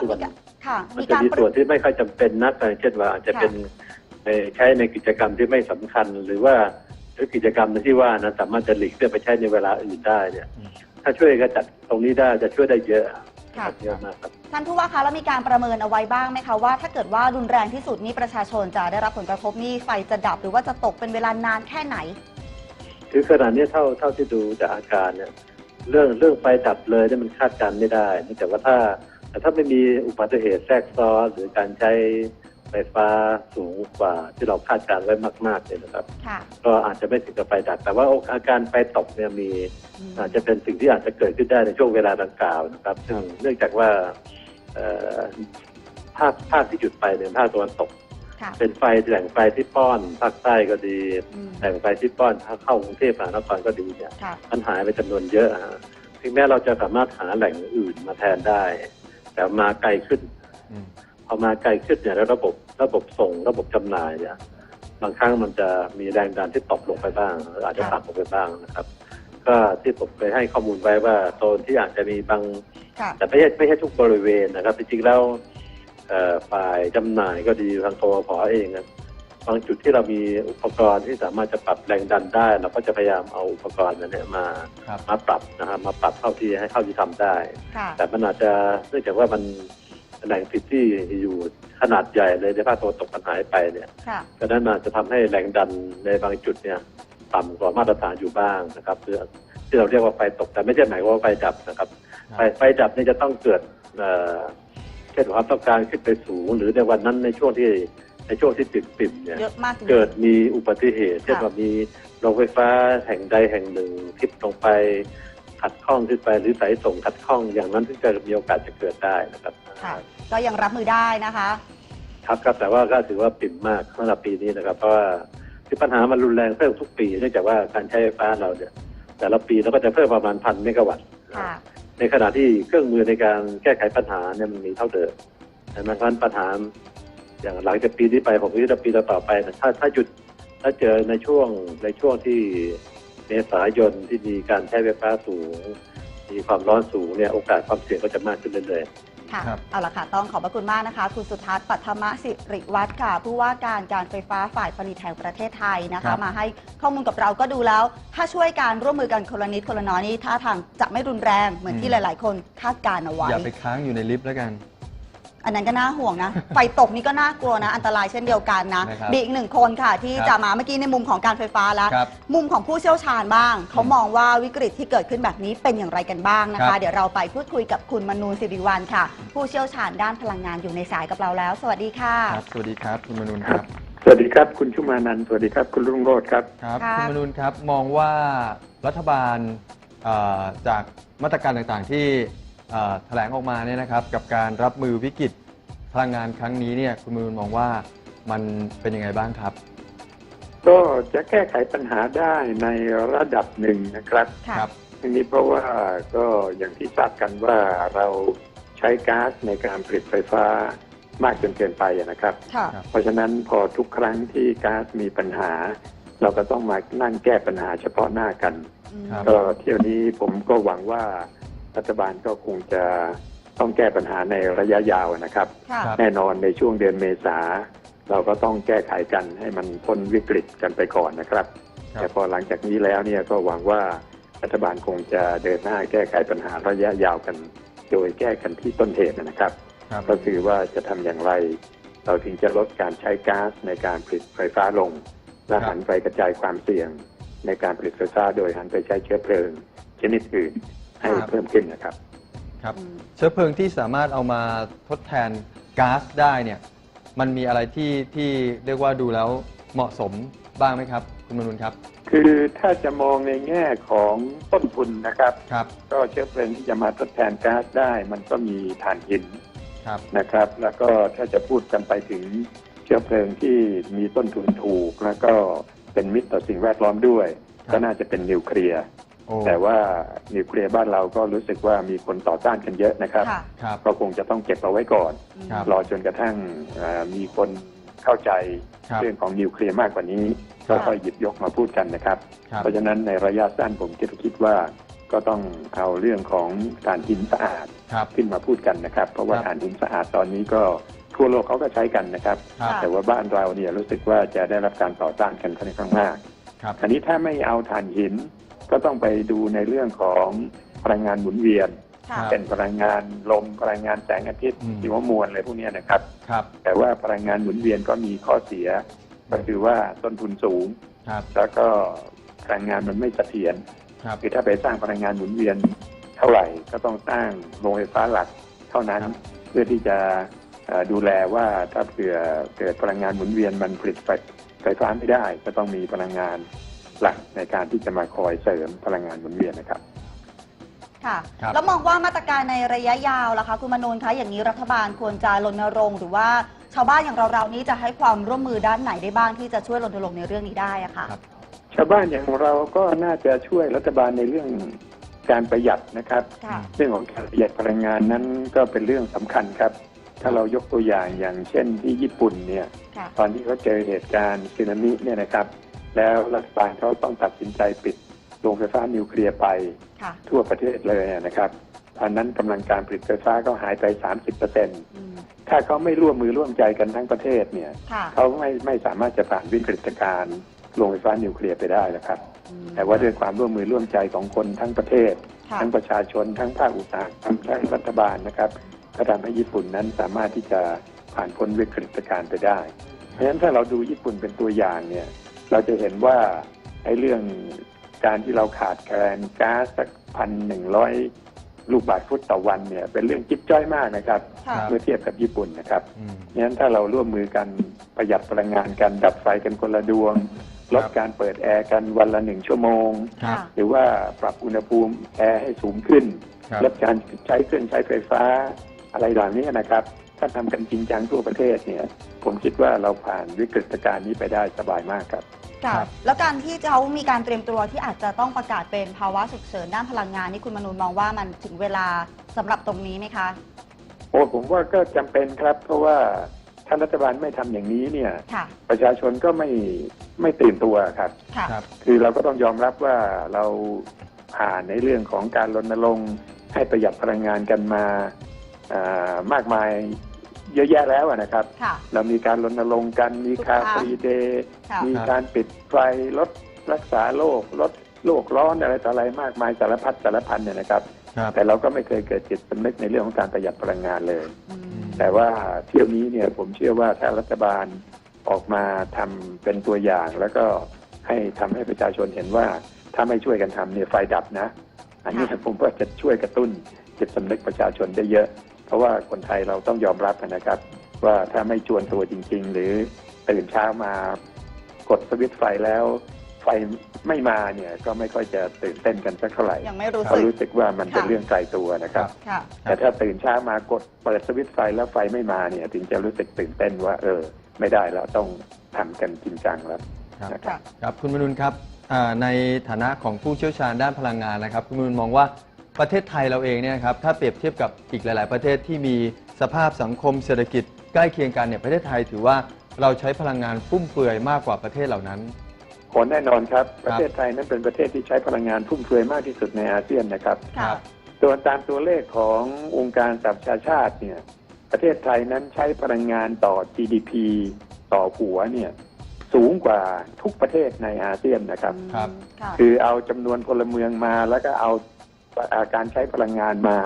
ส่วนค่ะมันมีจะการมีปส่รึวนกที่ไม่ค่อยจำเป็นนักอย่างเช่นว่าอาจจะค่ะเป็นเอ่อใช้ในกิจกรรมที่ไม่สำคัญ หรือว่าหรือกิจกรรมที่ว่านะสามารถจะหลีกเลี่ยงไปใช้ในเวลาอื่นได้เนี่ยอืมถ้าช่วยกระจัดตรงนี้ได้จะช่วยได้เยอะค่ะเยอะมากครับท่านผู้ว่าคะแล้วมีการประเมินเอาไว้บ้างไหมคะว่าถ้าเกิดว่ารุนแรงที่สุดนี่ประชาชนจะได้รับผลกระทบนี่ไฟจะดับหรือว่าจะตกเป็นเวลานานแค่ไหน คือขนาดนี้เท่าเท่าที่ดูจากอาการเนี่ยเรื่องเรื่องไฟดับเลยเนี่ยมันคาดการณ์ไม่ได้เนื่องจากว่าถ้า แต่ถ้าไม่มีอุบัติเหตุแทรกซ้อนหรือการใช้ไฟฟ้าสูงกว่าที่เราคาดการณ์ไว้มากๆเนี่ยนะครับ ค่ะ ก็อาจจะไม่ถึงกับไฟดับแต่ว่าอาการไฟตกเนี่ยมีอืมอาจจะเป็นสิ่งที่อาจจะเกิดขึ้นได้ในช่วงเวลาดังกล่าวนะครับซึ่งเนื่องจากว่าเอ่อภาคภาคที่หยุดไปเนี่ยภาคตะวันตก ค่ะ เป็นไฟแหล่งไฟที่ป้อนภาคใต้ก็ดีอืม แหล่งไฟที่ป้อนเข้ากรุงเทพมหานครก็ดีเนี่ยค่ะ มันหายไปจำนวนเยอะฮะถึงแม้เราจะสามารถหาแหล่งอื่นมาแทนได้ แต่มาไกลขึ้นอืมพอมาไกลขึ้นเนี่ยแล้วระบบระบบส่งระบบจำหน่ายเนี่ยบางครั้งมันจะมีแรงดันที่ตกลงไปบ้างหรืออาจจะครับต่ำลงไปบ้างนะครับ ก็ที่ผมเคยให้ข้อมูลไว้ว่าโซนที่อาจจะมีบางค่ะแต่ไม่ใช่ไม่ใช่ทุกบริเวณนะครับจริงๆแล้วเอ่อฝ่ายจำหน่ายก็ดีทางกรพเองนะ บางจุดที่เรามีอุปกรณ์ที่สามารถจะปรับแรงดันได้ เราก็จะพยายามเอาอุปกรณ์นั้นเนี่ยมาครับ มาปรับนะครับมาปรับเท่าที่ให้เท่าที่ทำได้ ค่ะ แต่มันอาจจะเนื่องจากว่ามันแหล่งผลิตที่อยู่ขนาดใหญ่เลยในภาคตะวันตกมันหายไปเนี่ยค่ะก็นั้นมันจะทำให้แรงดันในบางจุดเนี่ยต่ำกว่ามาตรฐานอยู่บ้างนะครับคือที่เราเรียกว่าไฟตกแต่ไม่ใช่หมายความว่าไฟดับนะครับ ไฟไฟดับนี่จะต้องเกิดเอ่อเช่นความต้องการขึ้นไปสูง หรือในวันนั้นในช่วงที่ใน ช่วงที่ปิดปิดเนี่ยเยอะมากจริงๆเกิดมีอุบัติเหตุค่ะเช่นว่ามีโรงไฟฟ้าแห่งใดแห่งหนึ่งทิพลงไปขัดข้องขึ้นไปหรือสายส่งขัดข้องอย่างนั้นถึงจะมีโอกาสจะเกิดได้นะครับค่ะก็ยังรับมือได้นะคะ ครับครับแต่ว่าก็ถือว่าปิ่มมากสำหรับปีนี้นะครับ เพราะว่าที่ปัญหามันรุนแรงเพิ่มทุกปีเนื่องจากว่าการใช้ไฟฟ้าเราเนี่ยแต่ละปีเราก็จะเพิ่มประมาณพันเมกะวัตต์ค่ะในขณะที่เครื่องมือในการแก้ไขปัญหาเนี่ยมันมีเท่าเดิมดังนั้นเพราะฉะนั้นปัญหา อย่างหลังจากปีนี้ไปผมคิดว่าปีต่อๆไปนะถ้าถ้าหยุดถ้าเจอในช่วงในช่วงที่เมษายนที่มีการใช้ไฟฟ้าสูง มีความร้อนสูงเนี่ยโอกาสความเสี่ยงก็จะมากขึ้นเรื่อยๆ ค่ะครับเอาละค่ะ ต้องขอบพระคุณมากนะคะ คุณสุทัศน์ปัทมสิริวัฒน์ค่ะ ผู้ว่าการการไฟฟ้าฝ่ายผลิตแห่งประเทศไทยนะครัคะบมาให้ข้อมูลกับเราก็ดูแล้ว ถ้าช่วยการร่วมมือกันคนละนิดคนละน้อยนี่ท่าทางจะไม่รุนแรงเหมือนที่หลาย ๆ คนคาดการณ์เอาไว้ อย่าไปค้างอยู่ในลิฟต์แล้วกัน อันนั้นก็น่าห่วงนะ ไฟตกนี่ก็น่ากลัวนะ อันตรายเช่นเดียวกันนะนะครับมีอีกหนึ่งคนค่ะที่ครับจะมาเมื่อกี้ในมุมของการไฟฟ้าแล้ว ครับมุมของผู้เชี่ยวชาญบ้าง เขาอืมมองว่าวิกฤตที่เกิดขึ้นแบบนี้เป็นอย่างไรกันบ้างนะครัคะ บ เดี๋ยวเราไปพูดคุยกับคุณมนูนสิริวัลค่ะ ผู้เชี่ยวชาญด้านพลังงานอยู่ในสายกับเราแล้ว สวัสดีค่ะ ครับ สวัสดีครับ คุณมนุนครับ สวัสดีครับ คุณชุมานันท์สวัสดีครับ คุณรุ่งโรจน์ครับ ครับ ค่ะ คุณมนุนครับ มองว่ารัฐบาลเอ่อจากมาตรการต่างๆที่เอ่อ แถลงออกมาเนี่ยนะครับกับการรับมือวิกฤตพลังงานครั้งนี้เนี่ยคุณมนุนมองว่ามันเป็นยังไงบ้างครับ ก็จะแก้ไขปัญหาได้ในระดับหนึ่งนะครับค่ะครับทีนี้เพราะว่าก็อย่างที่ทราบกันว่าเราใช้ก๊าซในการผลิตไฟฟ้ามากจนเกินไปนะครับค่ะครับเพราะฉะนั้นพอทุกครั้งที่ก๊าซมีปัญหา เราก็ต้องมานั่งแก้ปัญหาเฉพาะหน้ากันอืมครับก็เที่ยวนี้ผมก็หวังว่า รัฐบาลก็คงจะต้องแก้ปัญหาในระยะยาวนะครับค่ะครับ แน่นอนในช่วงเดือนเมษาเราก็ต้องแก้ไขกันให้มันพ้นวิกฤตกันไปก่อนนะครับครับ แต่พอหลังจากนี้แล้วเนี่ยก็หวังว่ารัฐบาลคงจะเดินหน้าแก้ไขปัญหาระยะยาวกัน โดยแก้กันที่ต้นเหตุนะครับครับก็คือว่าจะทำอย่างไร เราถึงจะลดการใช้ก๊าซในการผลิตไฟฟ้าลง และหันไปกระจายความเสี่ยงในการผลิตไฟฟ้าโดยหันไปใช้เชื้อเพลิง ชนิดอื่น ให้ครับเพิ่มขึ้นนะครับครับอืมเชื้อเพลิงที่สามารถเอามาทดแทนก๊าซได้เนี่ยมันมีอะไรที่ที่เรียกว่าดูแล้วเหมาะสมบ้างไหมครับ คุณมนุนครับ คือถ้าจะมองในแง่ของต้นทุนนะครับครับ ก็เชื้อเพลิงที่จะมาทดแทนก๊าซได้ มันก็มีถ่านหินครับนะครับ แล้วก็ถ้าจะพูดกันไปถึงเชื้อเพลิงที่มีต้นทุนถูก แล้วก็เป็นมิตรต่อสิ่งแวดล้อมด้วยครับก็น่าจะเป็นนิวเคลียร์โอ้ แต่ว่านิวเคลียร์บ้านเราก็รู้สึกว่ามีคนต่อต้านกันเยอะนะครับค่ะครับ ก็คงจะต้องเก็บเอาไว้ก่อน ครับ รอจนกระทั่งเอ่อมีคนเข้าใจครับ เรื่องของนิวเคลียร์มากกว่านี้ก็ค่ะค่อยหยิบยกมาพูดกันนะครับ ครับเพราะฉะนั้นในระยะสั้นผมคิดคิดว่าก็ต้องเอาเรื่องของถ่านหินสะอาดครับ ขึ้นมาพูดกันนะครับ เพราะว่าครับถ่านหินสะอาดตอนนี้ก็ทั่วโลกเขาก็ใช้กันนะครับ ครับ แต่ว่าบ้านเราเนี่ยรู้สึกว่าจะได้รับการต่อต้านกันค่อนข้างมาก ครับคราวนี้ถ้าไม่เอาถ่านหิน ก็ต้องไปดูในเรื่องของพลังงานหมุนเวียนค่ะรับเป็นพลังงานลมพลังงานแสงอาทิตย์อืม ชีวมวลอะไรพวกเนี้ยนะครับ ครับแต่ว่าพลังงานหมุนเวียนก็มีข้อเสีย ก็คือว่าต้นทุนสูง ครับแล้วก็พลังงานมันไม่เสถียรครับคือถ้าไปสร้างพลังงานหมุนเวียนเท่าไหร่ก็ต้องสร้างโรงไฟฟ้าหลักเท่านั้นครับเพื่อที่จะเอ่อดูแลว่าถ้าเผื่อเกิดพลังงานหมุนเวียนมันผลิตไฟไฟฟ้าไม่ได้ ก็ต้องมีพลังงานหลัก ในการที่จะมาคอยเสริมพลังงานหมุนเวียนนะครับ ค่ะ ครับ แล้วมองว่ามาตรการในระยะยาวล่ะคะคุณมนูนคะอย่างนี้รัฐบาลควรจะรณรงค์หรือว่าชาวบ้านอย่างเราๆนี้จะให้ความร่วมมือด้านไหนได้บ้างที่จะช่วยรณรงค์ในเรื่องนี้ได้อะค่ะครับชาวบ้านอย่างเราก็น่าจะช่วยรัฐบาลในเรื่องการประหยัดนะครับ ค่ะ เรื่องของการประหยัดพลังงานนั้นก็เป็นเรื่องสำคัญครับ ถ้าเรายกตัวอย่างอย่างเช่นที่ญี่ปุ่นเนี่ย ค่ะ ตอนที่เขาเจอเหตุการณ์สึนามิเนี่ยนะครับ แล้วรัฐบาลเขาต้องตัดสินใจปิดโรงไฟฟ้านิวเคลียร์ไปค่ะทั่วประเทศเลยนะครับตอนนั้นกำลังการผลิตไฟฟ้าก็หายไป 30เปอร์เซ็นอืมถ้าเขาไม่ร่วมมือร่วมใจกันทั้งประเทศเนี่ยค่ะเขาไม่ไม่สามารถจะผ่านวิกฤตการณ์โรงไฟฟ้านิวเคลียร์ไปได้นะครับอืมแต่ว่าด้วยความร่วมมือร่วมใจของคนทั้งประเทศค่ะทั้งประชาชนทั้งภาคอุตสาหกรรมทั้งรัฐบาลนะครับก็ทำให้ญี่ปุ่นนั้นสามารถที่จะผ่านพ้นวิกฤตการณ์ไปได้ เพราะฉะนั้นถ้าเราดูญี่ปุ่นเป็นตัวอย่างเนี่ย เราจะเห็นว่าไอ้เรื่องการที่เราขาดแคลนก๊าซสักพันหนึ่งร้อยลูกบาศก์ฟุตต่อวันเนี่ยเป็นเรื่องจิ๊บจ้อยมากนะครับ ค่ะรับเมื่อเทียบกับญี่ปุ่นนะครับอืมเพราะฉะนั้นถ้าเราร่วมมือกันประหยัดพลังงานกันดับไฟกันคนละดวง ลดครับการเปิดแอร์กันวันละหนึ่งชั่วโมง ครับค่ะหรือว่าปรับอุณหภูมิแอร์ให้สูงขึ้น ครับ ลดการใช้เครื่องใช้ไฟฟ้าอะไรเหล่านี้นะครับ ถ้าทำกันจริงจังทั่วประเทศเนี่ย ผมคิดว่าเราผ่านวิกฤตการณ์นี้ไปได้สบายมากครับค่ะครับแล้วการที่เขามีการเตรียมตัวที่อาจจะต้องประกาศเป็นภาวะฉุกเฉินด้านพลังงานนี่คุณมนูนมองว่ามันถึงเวลาสำหรับตรงนี้ไหมคะโอ้ผมว่าก็จำเป็นครับ เพราะว่าถ้ารัฐบาลไม่ทำอย่างนี้เนี่ยค่ะประชาชนก็ไม่ไม่ตื่นตัวครับค่ะครับคือเราก็ต้องยอมรับว่าเราผ่านในเรื่องของการรณรงค์ให้ประหยัดพลังงานกันมาอ่ามากมาย เยอะแยะแล้วอะนะครับ ค่ะ เรามีการรณรงค์กันมีคาฟรีเดย์ค่ะ มีครับการปิดไฟลดรักษาโรคลดโลกร้อนอะไรต่ออะไรมากมายสารพัดสารพันเนี่ยนะครับ ครับ แต่เราก็ไม่เคยเกิดจิตสำนึกในเรื่องของการประหยัดพลังงานเลย อืม แต่ว่าเที่ยวนี้เนี่ยผมเชื่อว่าถ้ารัฐบาลออกมาทำเป็นตัวอย่าง แล้วก็ให้ทำให้ประชาชนเห็นว่าถ้าไม่ช่วยกันทำเนี่ยไฟดับนะ อันนี้ค่ะ ผมว่าจะช่วยกระตุ้นจิตสำนึกประชาชนได้เยอะเพ ราะว่าคนไทยเราต้องยอมรับนะครับ ว่าถ้าไม่ชวนตัวจริง ๆ หรือตื่นเช้ามากดสวิตช์ไฟแล้วไฟไม่มาเนี่ยก็ไม่ค่อยจะตื่นเต้นกันสักเท่าไหร่ยังไม่รู้เพราะสึกรู้สึกว่ามันเป็นค่ะเรื่องไกลตัวนะครับค่ะแต่ถ้าตื่นเช้ามากดเปิดสวิตช์ไฟแล้วไฟไม่มาเนี่ยถึงจะรู้สึกตื่นเต้นว่า เออ ไม่ได้แล้วต้องทำกันจริงจังแล้วครับนะครับครับคุณมนุนครับอ่าในฐานะของผู้เชี่ยวชาญด้านพลังงานนะครับ คุณมนุนมองว่า ประเทศไทยเราเองเนี่ยครับถ้าเปรียบเทียบกับอีกหลาย ๆ ประเทศที่มีสภาพสังคมเศรษฐกิจใกล้เคียงกันเนี่ยประเทศไทยถือว่าเราใช้พลังงานฟุ่มเฟือยมากกว่าประเทศเหล่านั้นผลแน่นอนครับ ประเทศไทยนั้นเป็นประเทศที่ใช้พลังงานฟุ่มเฟือยมากที่สุดในอาเซียนนะครับค่ะส่วนตามตัวเลขขององค์การสหประชาชาติเนี่ยประเทศไทยนั้นใช้พลังงานต่อ GDP ต่อหัวเนี่ยสูงกว่าทุกประเทศในอาเซียนนะครับ ครับ ค่ะ คือเอาจำนวนพลเมืองมาแล้วก็เอาอ่า การใช้พลังงานมา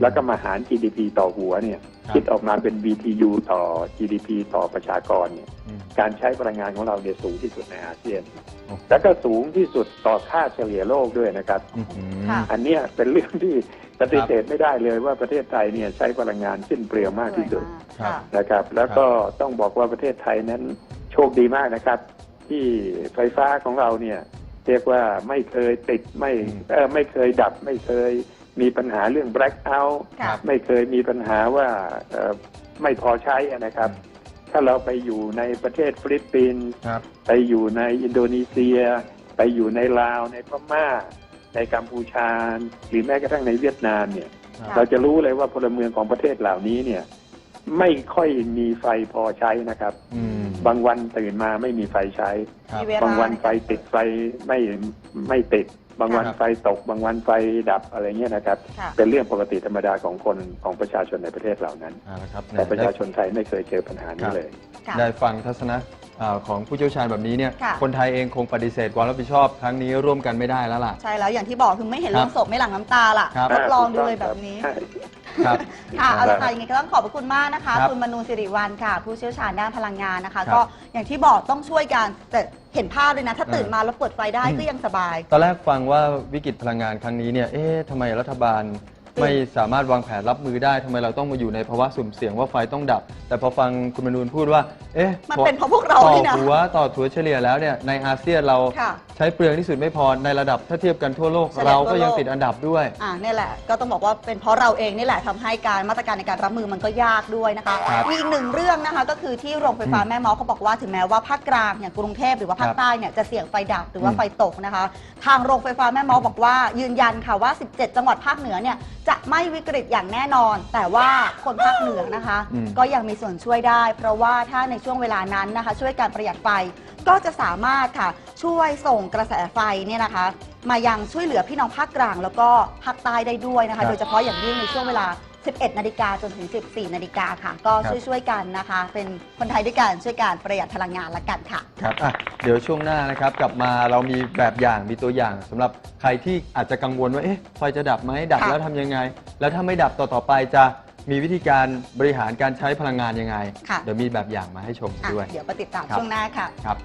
แล้วก็มาหาร GDP ต่อหัวเนี่ยครับคิดออกมาเป็น BTU ต่อ GDP ต่อประชากรเนี่ยอืมการใช้พลังงานของเราเนี่ยสูงที่สุดในอาเซียนโอ้แล้วก็สูงที่สุดต่อค่าเฉลี่ยโลกด้วยนะครับอื้อหือค่ะอันเนี้ยเป็นเรื่องที่ปฏิเสธไม่ได้เลยว่าประเทศไทยเนี่ยใช้พลังงานสิ้นเปลืองมากที่สุดครับค่ะนะครับ แล้วก็ต้องบอกว่าประเทศไทยนั้นโชคดีมากนะครับ ที่ไฟฟ้าของเราเนี่ย เรียกว่าไม่เคยติดไม่อืมเออไม่เคยดับไม่เคยมีปัญหาเรื่อง black out ค่ะไม่เคยมีปัญหาว่าเอ่อไม่พอใช้นะครับ ถ้าเราไปอยู่ในประเทศฟิลิปปินส์ครับ ไปอยู่ในอินโดนีเซีย ไปอยู่ในลาวในพม่า ในกัมพูชา หรือแม้กระทั่งในเวียดนามเนี่ยค่ะเราจะรู้เลยว่าพลเมืองของประเทศเหล่านี้เนี่ย ไม่ค่อยมีไฟพอใช้นะครับ อืม บางวันตื่นมาไม่มีไฟใช้ครับมีเวลาบางวันไฟติดไฟไม่ไม่ติด บางวันครับไฟตก บางวันไฟดับอะไรเงี้ยนะครับ ค่ะ เป็นเรื่องปกติธรรมดาของคนของประชาชนในประเทศเหล่านั้น เอาละครับแต่ประได้ชาชนไทยไม่เคยเจอปัญหานี้เลย ค่ะ ได้ฟังทัศนะอ่าของผู้เชี่ยวชาญแบบนี้เนี่ยค่ะ คนไทยเองคงปฏิเสธความรับผิดชอบครั้งนี้ร่วมกันไม่ได้แล้วล่ะ ใช่แล้วอย่างที่บอกคือไม่เห็นครัลบงศพไม่หลั่งน้ำตาล่ะครับ ทดลองดูเลยแบบนี้ ใช่ ครับ ค่ะเอาละคค่ะรับยังไงก็ต้องขอบพระคุณมากนะคะ ครับคุณมนูสิริวัลค่ะ ผู้เชี่ยวชาญด้านพลังงานนะคะ ครับก็อย่างที่บอกต้องช่วยกันแต่เห็นภาพเลยนะ ถ้าเออตื่นมาแล้วเปิดไฟได้อืม ก็ยังสบาย ตอนแรกฟังว่าวิกฤตพลังงานครั้งนี้เนี่ย เอ๊ะทำไมรัฐบาล ไม่สามารถวางแผนรับมือได้ทำไมเราต้องมาอยู่ในภาวะสุ่มเสี่ยงว่าไฟต้องดับ แต่พอฟังคุณมนูนพูดว่า เอ๊ะมันเป็นเพราะพวกเราต่อนี่นะหัวต่อถัวเฉลี่ยแล้วเนี่ยในอาเซียนเราค่ะใช้เปลืองที่สุดไม่พอในระดับถ้าเทียบกันทั่วโลก เฉลี่ยเราก็ทั่วโลกยังติดอันดับด้วย อ่านี่แหละก็ต้องบอกว่าเป็นเพราะเราเองนี่แหละทำให้การมาตรการในการรับมือมันก็ยากด้วยนะคะครับมีอีกหนึ่งเรื่องนะคะก็คือที่โรงไฟฟ้าอืมแม่เมาะเขาบอกว่าถึงแม้ว่าภาคกลางอย่างกรุงเทพหรือว่าภาคครับใต้เนี่ยจะเสี่ยงไฟดับหรือว่าอืมไฟตกนะคะ ทางโรงไฟฟ้าแม่เมาะบอกว่ายืนยันค่ะว่า 17 จังหวัดภาคเหนือเนี่ยจะไม่วิกฤตอย่างแน่นอน แต่ว่าคนภาคเหนือนะคะ อืม ก็ยังมีส่วนช่วยได้ เพราะว่าถ้าในช่วงเวลานั้นนะคะ ช่วยการประหยัดไฟก็จะสามารถค่ะช่วยส่งกระแสไฟเนี่ยนะคะ มายังช่วยเหลือพี่น้องภาคกลางแล้วก็ภาคใต้ได้ด้วยนะครัคะ บ โดยเฉพาะอย่างยิ่งในช่วงเวลา 11 นาฬิกาจนถึง 14 นาฬิกาค่ะ ก็ช่วยๆกันนะคะ เป็นคนไทยด้วยกันช่วยกันประหยัดพลังงานละกันค่ะ ครับอะเดี๋ยวช่วงหน้านะครับกลับมาเรามีแบบอย่างมีตัวอย่างสำหรับใครที่อาจจะกังวลว่าเอ๊ะไฟจะดับไหมดับแล้วทำยังไง แล้วถ้าไม่ดับต่อต่อไปจะมีวิธีการบริหารการใช้พลังงานยังไง ค่ะเดี๋ยวมีแบบอย่างมาให้ชมด้วย เดี๋ยวไปติดตามช่วงหน้าค่ะ ครับ